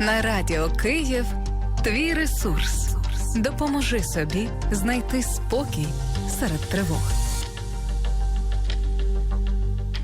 На радіо Київ твій ресурс. Допоможи собі знайти спокій серед тривог.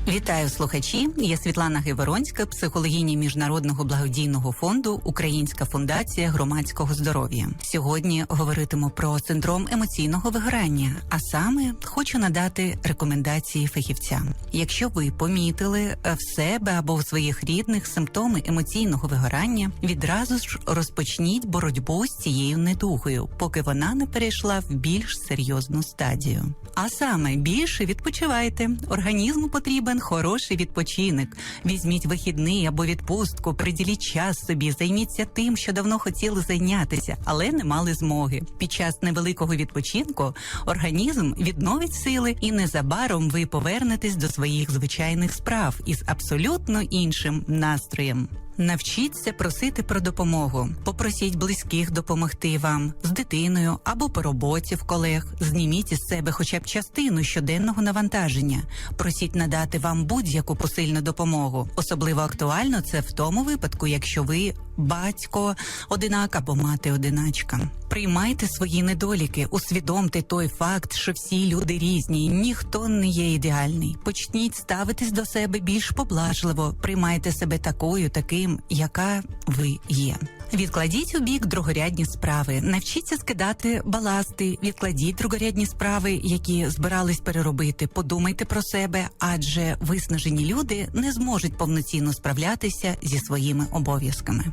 Вітаю слухачі. Я Світлана Гиверонська, психологиня міжнародного благодійного фонду Українська фундація громадського здоров'я. Сьогодні говоритиму про синдром емоційного вигорання, а саме хочу надати рекомендації фахівцям. Якщо ви помітили в себе або в своїх рідних симптоми емоційного вигорання, відразу ж розпочніть боротьбу з цією недугою, поки вона не перейшла в більш серйозну стадію. А саме більше відпочивайте. Організму потрібен хороший відпочинок. Візьміть вихідний або відпустку, приділіть час собі, займіться тим, що давно хотіли зайнятися, але не мали змоги. Під час невеликого відпочинку організм відновить сили, і незабаром ви повернетесь до своїх звичайних справ із абсолютно іншим настроєм. Навчіться просити про допомогу. Попросіть близьких допомогти вам з дитиною або по роботі в колег. Зніміть із себе хоча б частину щоденного навантаження. Просіть надати вам будь-яку посильну допомогу. Особливо актуально це в тому випадку, якщо ви батько одинак або мати одиначка. Приймайте свої недоліки, усвідомте той факт, що всі люди різні, ніхто не є ідеальний. Почніть ставитись до себе більш поблажливо, приймайте себе такою, таким, яка ви є. Відкладіть у бік другорядні справи, навчіться скидати баласти, відкладіть другорядні справи, які збирались переробити. Подумайте про себе, адже виснажені люди не зможуть повноцінно справлятися зі своїми обов'язками.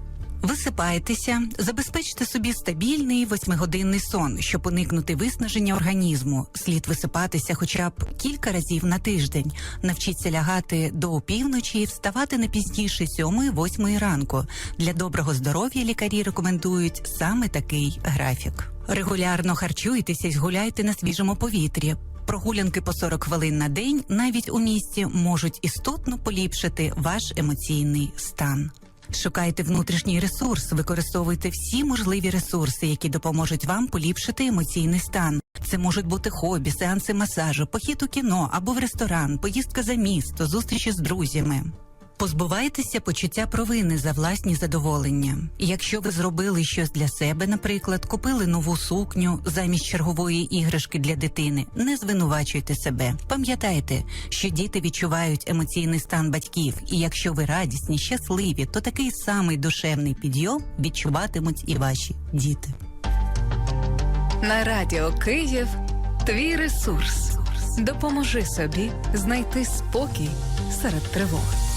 Висипайтеся, забезпечте собі стабільний восьмигодинний сон, щоб уникнути виснаження організму. Слід висипатися хоча б кілька разів на тиждень. Навчіться лягати до опівночі і вставати не пізніше сьомої-восьмої ранку. Для доброго здоров'я лікарі рекомендують саме такий графік. Регулярно харчуйтеся й гуляйте на свіжому повітрі. Прогулянки по 40 хвилин на день навіть у місті можуть істотно поліпшити ваш емоційний стан. Шукайте внутрішній ресурс, використовуйте всі можливі ресурси, які допоможуть вам поліпшити емоційний стан. Це можуть бути хобі, сеанси масажу, похід у кіно або в ресторан, поїздка за місто, зустрічі з друзями. Позбувайтеся почуття провини за власні задоволення. Якщо ви зробили щось для себе, наприклад, купили нову сукню замість чергової іграшки для дитини, не звинувачуйте себе. Пам'ятайте, що діти відчувають емоційний стан батьків, і якщо ви радісні, щасливі, то такий самий душевний підйом відчуватимуть і ваші діти. На радіо Київ твій ресурс. Допоможи собі знайти спокій серед тривог.